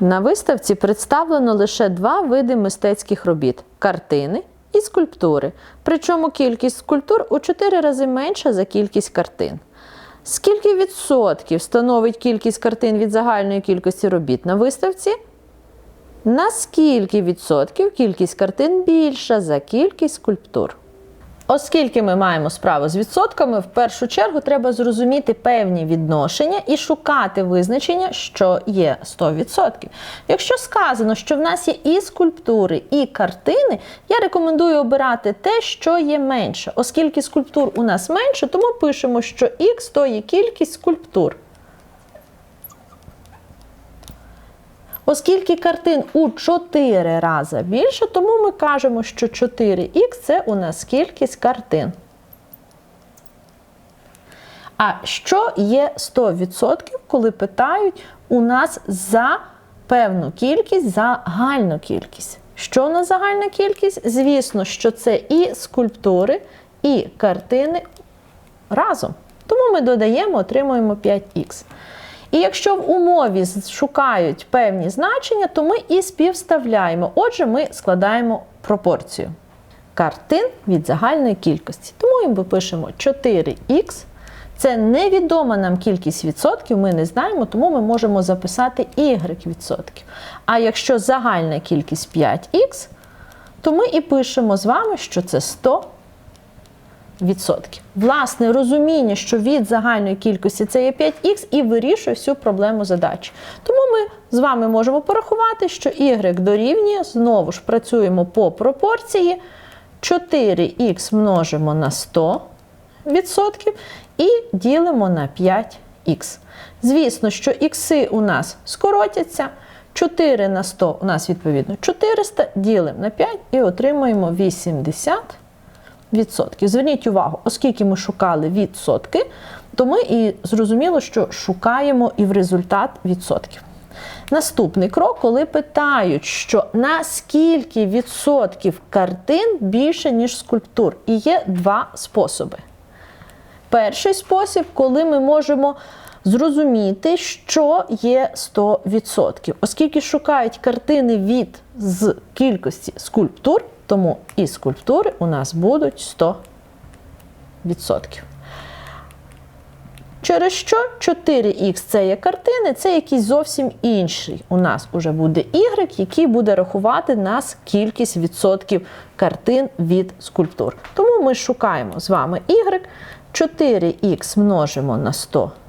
На виставці представлено лише два види мистецьких робіт картини і скульптури. Причому кількість скульптур у 4 рази менша за кількість картин. Скільки відсотків становить кількість картин від загальної кількості робіт на виставці? На скільки відсотків кількість картин більша за кількість скульптур? Оскільки ми маємо справу з відсотками, в першу чергу треба зрозуміти певні відношення і шукати визначення, що є 100%. Якщо сказано, що в нас є і скульптури, і картини, я рекомендую обирати те, що є менше. Оскільки скульптур у нас менше, тому пишемо, що х то є кількість скульптур. Оскільки картин у 4 рази більше, тому ми кажемо, що 4х це у нас кількість картин. А що є 100%, коли питають у нас за певну кількість, загальну кількість? Що у нас загальна кількість? Звісно, що це і скульптури, і картини разом. Тому ми додаємо, отримуємо 5х. І якщо в умові шукають певні значення, то ми і співставляємо. Отже, ми складаємо пропорцію картин від загальної кількості. Тому ми пишемо 4х. Це невідома нам кількість відсотків, ми не знаємо, тому ми можемо записати y відсотків. А якщо загальна кількість 5х, то ми і пишемо з вами, що це 100 відсотків. Власне, розуміння, що від загальної кількості це є 5х, і вирішує всю проблему задачі. Тому ми з вами можемо порахувати, що y дорівнює, знову ж працюємо по пропорції. 4х множимо на 100 відсотків і ділимо на 5х. Звісно, що ікси у нас скоротяться. 4 на 100 у нас відповідно 400, ділимо на 5 і отримуємо 80 відсотків. Зверніть увагу, оскільки ми шукали відсотки, то ми і зрозуміло, що шукаємо і в результат відсотків. Наступний крок, коли питають, що на скільки відсотків картин більше, ніж скульптур. І є два способи. Перший спосіб, коли ми можемо зрозуміти, що є 100%. Оскільки шукають картини від з кількості скульптур, тому і скульптури у нас будуть 100%. Через що 4х це є картини, це якийсь зовсім інший. У нас уже буде y, який буде рахувати нас кількість відсотків картин від скульптур. Тому ми шукаємо з вами y, 4х множимо на 100 відсотків,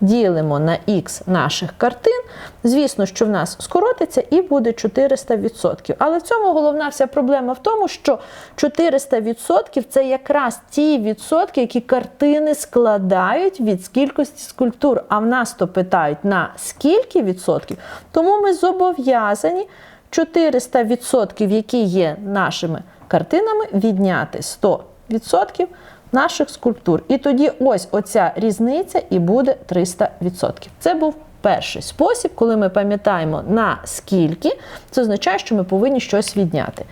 ділимо на х наших картин. Звісно, що в нас скоротиться і буде 400 відсотків. Але в цьому головна вся проблема в тому, що 400 відсотків це якраз ті відсотки, які картини складають від кількості скульптур. А в нас то питають на скільки відсотків, тому ми зобов'язані 400 відсотків, які є нашими картинами, відняти 100 відсотків наших скульптур. І тоді ось оця різниця і буде 300%. Це був перший спосіб, коли ми пам'ятаємо на скільки, це означає, що ми повинні щось відняти.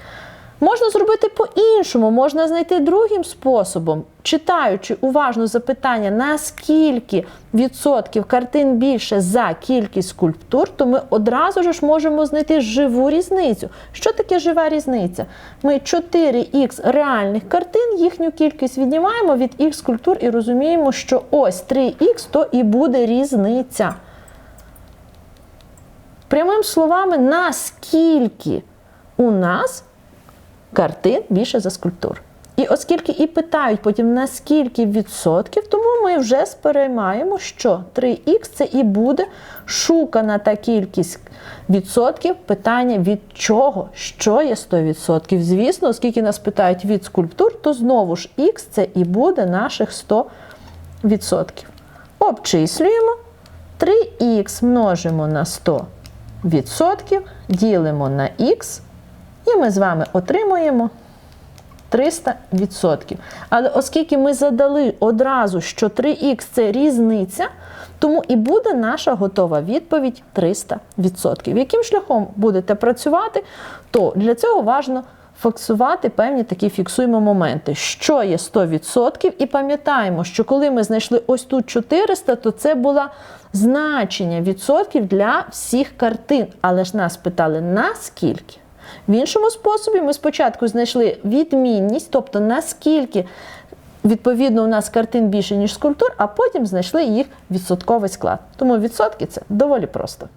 Можна зробити по-іншому, можна знайти другим способом, читаючи уважно запитання, наскільки відсотків картин більше за кількість скульптур, то ми одразу ж можемо знайти живу різницю. Що таке жива різниця? Ми 4х реальних картин, їхню кількість віднімаємо від х скульптур і розуміємо, що ось 3х то і буде різниця. Прямими словами, наскільки у нас картин більше за скульптур. І оскільки і питають потім на скільки відсотків, тому ми вже сприймаємо, що 3х це і буде шукана та кількість відсотків питання від чого, що є 100%. Звісно, оскільки нас питають від скульптур, то знову ж х це і буде наших 100%. Обчислюємо 3х множимо на 100%, ділимо на х. І ми з вами отримуємо 300%. Але оскільки ми задали одразу, що 3х це різниця, тому і буде наша готова відповідь 300%. Яким шляхом будете працювати, то для цього важливо фіксувати певні такі фіксуємо моменти, що є 100%, і пам'ятаємо, що коли ми знайшли ось тут 400, то це було значення відсотків для всіх картин. Але ж нас питали наскільки. В іншому способі ми спочатку знайшли відмінність, тобто наскільки відповідно у нас картин більше, ніж скульптур, а потім знайшли їх відсотковий склад. Тому відсотки це доволі просто.